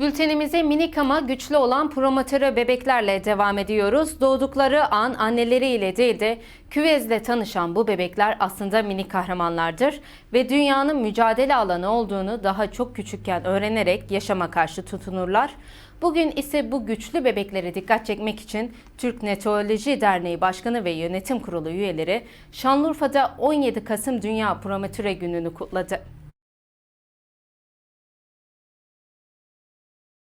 Bültenimize minik ama güçlü olan promatörü bebeklerle devam ediyoruz. Doğdukları an anneleriyle değil de küvezle tanışan bu bebekler aslında minik kahramanlardır ve dünyanın mücadele alanı olduğunu daha çok küçükken öğrenerek yaşama karşı tutunurlar. Bugün ise bu güçlü bebeklere dikkat çekmek için Türk Netoloji Derneği Başkanı ve Yönetim Kurulu üyeleri Şanlıurfa'da 17 Kasım Dünya Promatüre Günü'nü kutladı.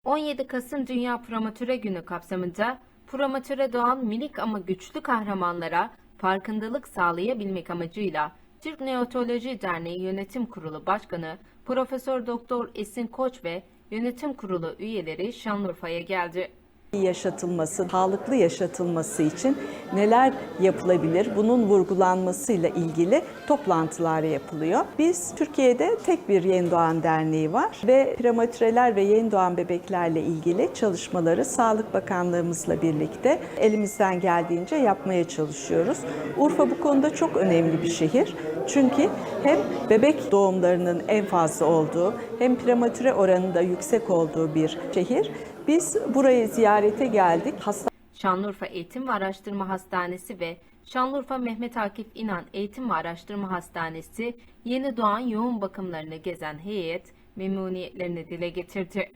17 Kasım Dünya Promatüre Günü kapsamında promatüre doğan minik ama güçlü kahramanlara farkındalık sağlayabilmek amacıyla Türk Neotoloji Derneği Yönetim Kurulu Başkanı Profesör Doktor Esin Koç ve Yönetim Kurulu üyeleri Şanlıurfa'ya geldi. Yaşatılması, sağlıklı yaşatılması için neler yapılabilir? Bunun vurgulanmasıyla ilgili toplantılar yapılıyor. Biz Türkiye'de tek bir Yeni Doğan Derneği var ve prematüreler ve yeni doğan bebeklerle ilgili çalışmaları Sağlık Bakanlığımızla birlikte elimizden geldiğince yapmaya çalışıyoruz. Urfa bu konuda çok önemli bir şehir. Çünkü hem bebek doğumlarının en fazla olduğu hem prematüre oranında yüksek olduğu bir şehir. Biz burayı ziyarete geldik. Hasta Şanlıurfa Eğitim ve Araştırma Hastanesi ve Şanlıurfa Mehmet Akif İnan Eğitim ve Araştırma Hastanesi yeni doğan yoğun bakımlarını gezen heyet memnuniyetlerini dile getirdi.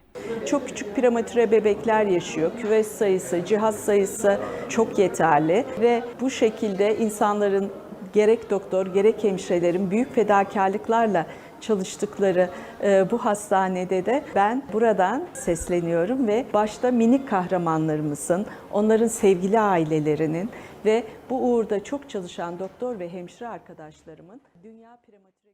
çok küçük prematüre bebekler yaşıyor. Küves sayısı, cihaz sayısı çok yeterli ve bu şekilde insanların gerek doktor gerek hemşirelerin büyük fedakarlıklarla çalıştıkları e, bu hastanede de ben buradan sesleniyorum ve başta minik kahramanlarımızın, onların sevgili ailelerinin ve bu uğurda çok çalışan doktor ve hemşire arkadaşlarımın Dünya Prematüre